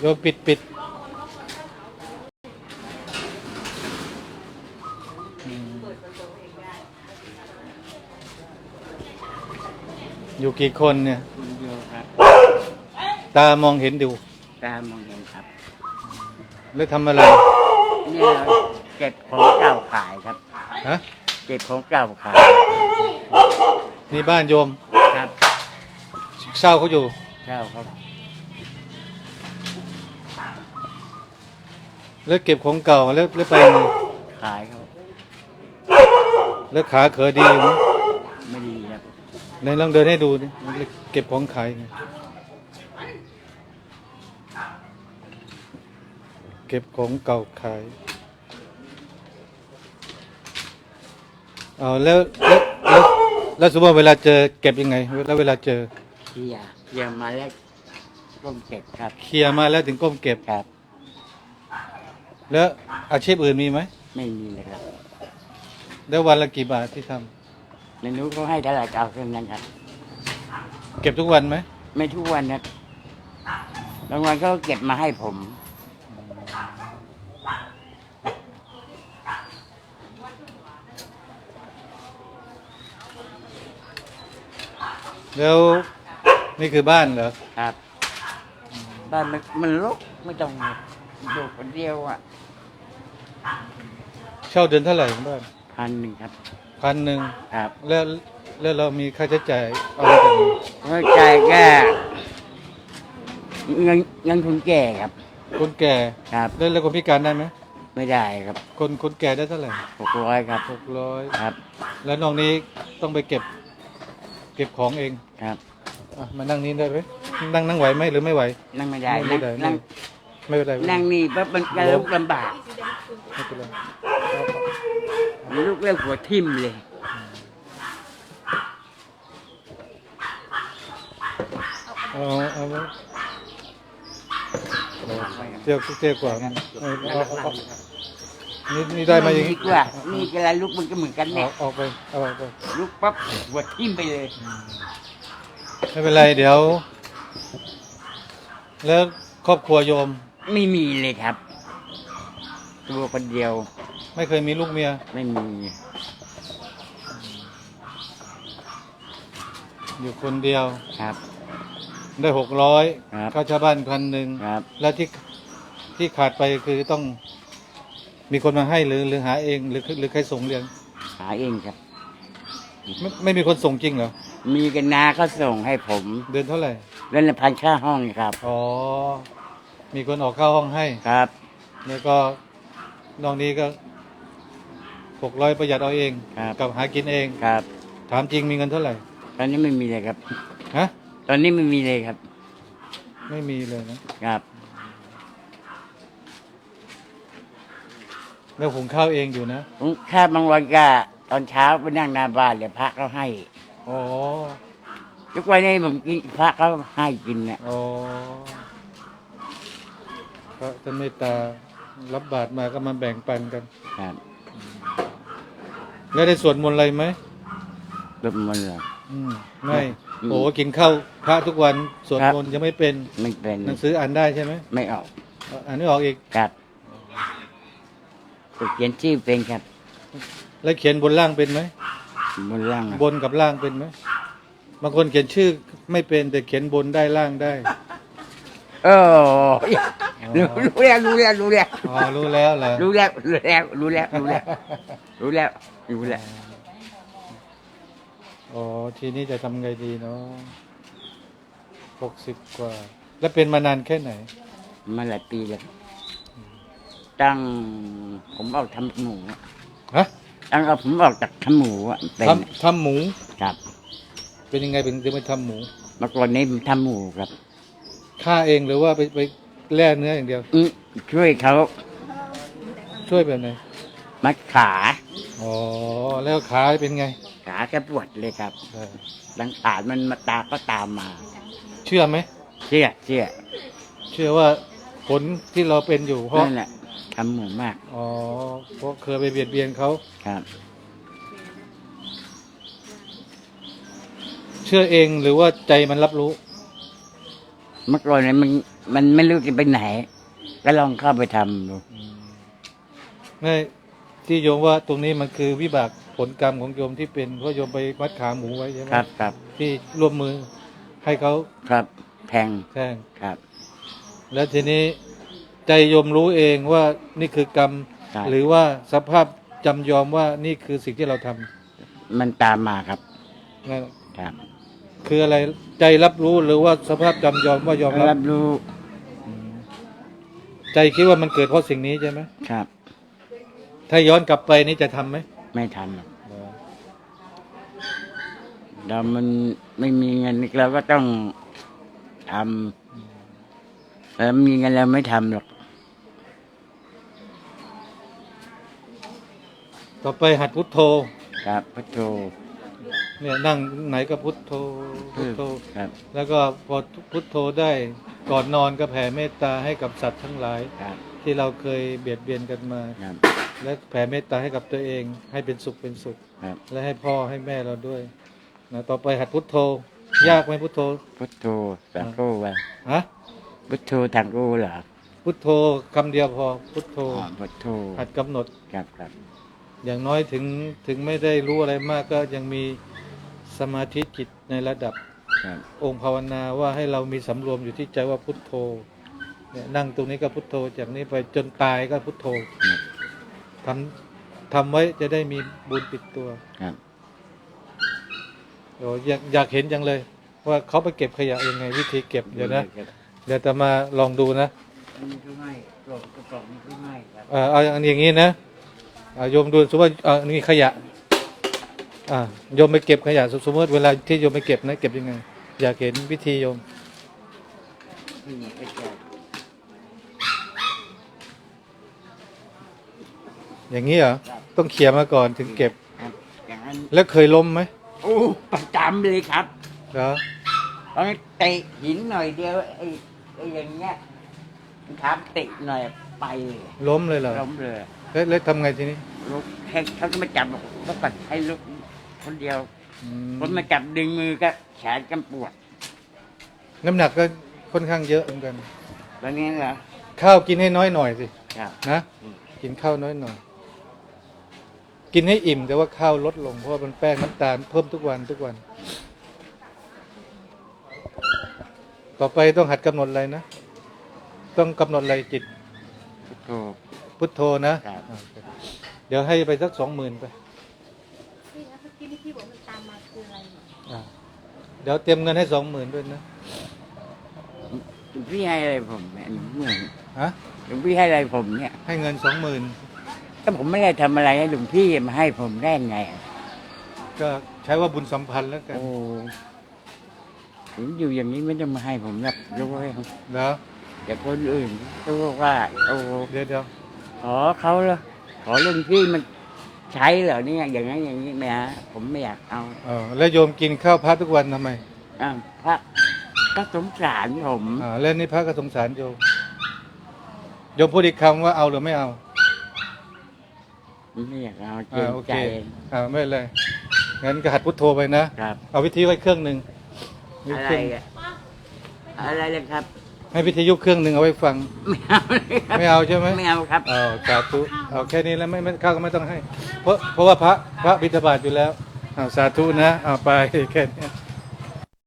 โยมปิดปิดอืมอยู่กี่คนเนี่ย คนเดียวครับ ตามองเห็นดู ตามองเห็นครับแล้วทำอะไร เนี่ยเก็บของเก่าขายครับ ฮะ เก็บของเก่าขายนี่บ้านโยม ครับเช่าเขาอยู่ เช่าครับ แล้วเก็บของเก่าแล้วแล้วไปไงขายครับ แล้วขาเขอดีอยู่ไหมไม่ดีครับไหนลองเดินให้ดูดิเก็บของขายไงเก็บของเก่าขายเอาแล้วแล้วแล้วแล้วสมมติว่าเวลาเจอเก็บยังไง แล้วเวลาเจอเคลียร์เคลียร์มาแล้วก้มเก็บครับ เคลียร์มาแล้วถึงก้มเก็บ ครับ แล้วอาชีพอื่นมีไหม ไม่มีเลยครับแล้ววันละกี่บาทที่ทำไม่รู้เขาให้เท่าไหร่ก็เอาเท่านั้นครับ เก็บทุกวันไหมไม่ทุกวันนะบางวันเขาก็เก็บมาให้ผม แล้วนี่คือบ้านเหรอครับ บ้านมันมันรกไม่ต้องอยู่คนเดียวอะ เช่าเดือนเท่าไหร่ของบ้านพันหนึ่งครับพันหนึ่งครับแล้วแล้วเรามีค่าใช้จ่ายเอามาจากไหนเข้าใจแค่เงินเงินคนแก่ครับ คนแก่ครับแล้วแล้วคนพิการได้ไหมไม่ได้ครับ คนคนแก่ได้เท่าไหร่หกร้อยครับหกร้อยครับ แล้วน้องนี้ต้องไปเก็บ เก็บของเองครับอะมานั่งนี้ได้ไหมนั่งนั่งไหวไหมหรือไม่ไหว นั่งไม่ได้ไม่นั่งได้นั่งไม่เป็นไรไม่เป็นไรนั่งนี่ปั๊บมันจะลุกลำบากไม่เป็นไร ลุกแล้วหัวทิ่มเลย เอาเอาไว้เตี้ยเตี้ยกว่าเอาเอาเอาเอานี่นี่ได้มาอย่างดีนี้กว่า นี่กระลุกมันก็เหมือนกันเอาเนี่ย ออกไปเอาออกไปลุกปั๊บหัวทิ่มไปเลย ไม่เป็นไรเดี๋ยว แล้วครอบครัวโยมไม่มีเลยครับ ตัวคนเดียว ไม่เคยมีลูกเมีย ไม่มี อยู่คนเดียว ครับ ได้หกร้อยครับค่าเช่าบ้านพันหนึ่งครับ แล้วที่ที่ขาดไปคือต้องมีคนมาให้หรือหรือหาเองหรือหรือใครส่งเรียนหาเองครับ ไม่ไม่มีคนส่งจริงเหรอ มีกันนาเขาส่งให้ผมเดือนเท่าไหร่ เดือนละพันค่าห้องครับ อ๋อ มีคนออกเข้าห้องให้ ครับ แล้วก็น้องนี้ก็ หกร้อยประหยัดเอาเองครับ กับหากินเอง ครับ ถามจริงมีเงินเท่าไหร่ตอนนี้ไม่มีเลยครับ ฮะตอนนี้ไม่มีเลยครับ ไม่มีเลยนะครับ แล้วหุงข้าวเองอยู่นะผมแค่บางวันก็ตอนเช้าไปนั่งหน้าบ้านเดี๋ยวพระเขาให้ อ๋อทุกวันนี้ผมกินพระเขาให้กินเนี่ยอ๋อพระท่านเมตตารับบาตรมาก็มาแบ่งปันกัน ครับ แล้วได้สวดมนต์อะไรไหมรบมันต์เหรออืมไม่อืม โอ้กินข้าวพระทุกวันสวดครับมนต์ยังไม่เป็นไม่เป็นหนังสืออ่านได้ใช่ไหมไม่ออกอ่านไม่ออกอีกครับจะเขียนชื่อเป็นครับแล้วเขียนบนล่างเป็นไหมบนล่างอะบนกับล่างเป็นไหมบางคนเขียนชื่อไม่เป็นแต่เขียนบนได้ล่างได้เออ รู้รู้แล้วรู้แล้วรู้แล้วอ๋อรู้แล้วเหรอรู้แล้วรู้แล้วรู้แล้วรู้แล้วรู้แล้วรู้แล้วอ๋อทีนี้จะทำไงดีเนาะหกสิบกว่า แล้วเป็นมานานแค่ไหน มาหลายปีแล้วตั้งผมออกทำหมูอะฮะตั้งเอาผมออกจากทำหมูอะเป็นทำทำหมูครับ เป็นยังไงเป็นถึงไปทำหมูเมื่อก่อนนี้ผมทำหมูครับฆ่าเองหรือว่าไปไป แล่เนื้ออย่างเดียว อืมช่วยเขาช่วยแบบไหนมัดขา อ๋อแล้วขาเป็นไงขาแค่ปวดเลยครับเออหลังขามันมาตาก็ตามมาเชื่อไหมเชื่อเชื่อเชื่อว่าผลที่เราเป็นอยู่เพราะนั่นแหละทำหมูมากอ๋อเพราะเคยไปเบียดเบียนเขาครับ เชื่อเองหรือว่าใจมันรับรู้ เมื่อก่อนเนี่ยมัน มันไม่รู้จะไปไหน ก็ลองเข้าไปทำดูไม่ที่โยมว่าตรงนี้มันคือวิบากผลกรรมของโยมที่เป็นเพราะโยมไปมัดขาหมูไว้ใช่ไหมครับครับที่ร่วมมือให้เขาครับแพงแช่งครับ แล้วทีนี้ใจโยมรู้เองว่านี่คือกรรมใช่หรือว่าสภาพจำยอมว่านี่คือสิ่งที่เราทำมันตามมาครับนั่นครับ คืออะไรใจรับรู้หรือว่าสภาพจำยอมว่ายอมรับ รับรู้ใจคิดว่ามันเกิดเพราะสิ่งนี้ใช่ไหมครับ ถ้าย้อนกลับไปนี่จะทำไหมไม่ทำหรอกเรามันไม่มีเงินเราก็ต้องทำแล้วมีเงินเราไม่ทำหรอกต่อไปหัดพุทโธครับพระโท เนี่ยนั่งไหนก็พุทโธพุทโธ ครับ แล้วก็พอพุทโธได้ก่อนนอนก็แผ่เมตตาให้กับสัตว์ทั้งหลาย ครับที่เราเคยเบียดเบียนกันมา ครับ และแผ่เมตตาให้กับตัวเอง ให้เป็นสุขเป็นสุข ครับ และให้พ่อให้แม่เราด้วยนะต่อไปหัดพุทโธ ยากไหมพุทโธพุทโธสังโฆไว้ฮะพุทโธทางโฆเหรอพุทโธคำเดียวพอพุทโธอ๋อพุทโธหัดกำหนด ครับครับ อย่างน้อยถึงถึงไม่ได้รู้อะไรมากก็ยังมี สมาธิจิตในระดับครับองค์ภาวนาว่าให้เรามีสำรวมอยู่ที่ใจว่าพุทโธเนี่ยนั่งตรงนี้ก็พุทโธ จากนี้ไปจนตายก็พุทโธครับทำทำไว้จะได้มีบุญติดตัวครับโอ้อยากอยากเห็นจังเลย ว่าเขาไปเก็บขยะยังไง วิธีเก็บเดี๋ยวนะเดี๋ยวจะมาลองดูนะอันนี้คือไม่กล่องกระป๋องนี้คือไม่ครับ เอ่อเอาอย่างอย่างนี้นะอ่าโยมดูสมมติว่าเอ่านี่ขยะ อ่าโยมไปเก็บขยะสสมมติเวลาที่โยมไปเก็บนะเก็บยังไง อยากเห็นวิธีโยมนี่ไงใกล้อย่างนี้เหรอต้องเขี่ยมาก่อนถึงเก็บๆครับอย่างนั้นแล้วเคยล้มไหมโอ้ประจำเลยครับเหรอตอนนี้เตะหินหน่อยเดียวไอ้ไอ้อย่างเงี้ยครับเตะหน่อยไปเลยล้มเลยเหรอล้มเลยแล้วแล้วทำไงทีนี้ลุกแค่เขาจะมาจับบอกว่าปัดให้ลุก คนเดียวอืมคนมาจับดึงมือก็แขนกันปวดน้ำหนักก็ค่อนข้างเยอะเหมือนกันตอนนี้เหรอข้าวกินให้น้อยหน่อยสิครับ นะอืม กินข้าวน้อยหน่อย กินให้อิ่ม แต่ว่าข้าวลดลงเพราะว่ามันแป้งน้ำตาลเพิ่มทุกวันทุกวัน ต่อไปต้องหัดกำหนดอะไรนะต้องกำหนดอะไรจิตพุทโธพุทโธนะครับ อ่าเดี๋ยวให้ไปสักสองหมื่นไป นี่นะเมื่อกี้ที่พี่บอกมันตามมาคืออะไรเนี่ย อ่า เดี๋ยวเตรียมเงินให้สองหมื่นด้วยนะ หลวงพี่ให้อะไรผมเนี่ยหลวงพี่ฮะ หลวงพี่ให้อะไรผมเนี่ยให้เงินสองหมื่นถ้าผมไม่ได้ทำอะไรให้หลวงพี่มาให้ผมได้ไงอะก็ใช้ว่าบุญสัมพันธ์แล้วกันโอ้ผมอยู่อย่างนี้ไม่ต้องมาให้ผมหรอกรู้ไหมแล้วแต่คนอื่นก็ว่าโอ้เดี๋ยวเดี๋ยวขอเขาเหรอขอหลวงพี่มัน ใช้เหรอเนี่ยอย่างนั้นอย่างนี้ไม่ฮะผมไม่อยากเอาเออแล้วโยมกินข้าวพระทุกวันทำไมอ่าพระก็สงสารผมอ่าแล้วนี่พระก็สงสารโยมโยมพูดอีกคำว่าเอาหรือไม่เอาไม่อยากเอาเกรอ่างโอเคใจอ่าไม่เป็นไรงั้นก็หัดพุทโธไปนะ ครับ เอาวิทยุไว้เครื่องหนึ่งมีอะเคไรรื่อง อะอะไรเลยครับ ให้วิทยุเครื่องหนึ่งเอาไว้ฟัง ไม่เอาเลยครับไม่เอาใช่ไหมไม่เอาครับ เอาสาธุเอาแค่นี้แล้วไม่ไม่ข้าวก็ไม่ต้องให้ เพราะเพราะว่าพระพระบิณฑบาตอยู่แล้วเอาสาธุนะเอาไปแค่นี้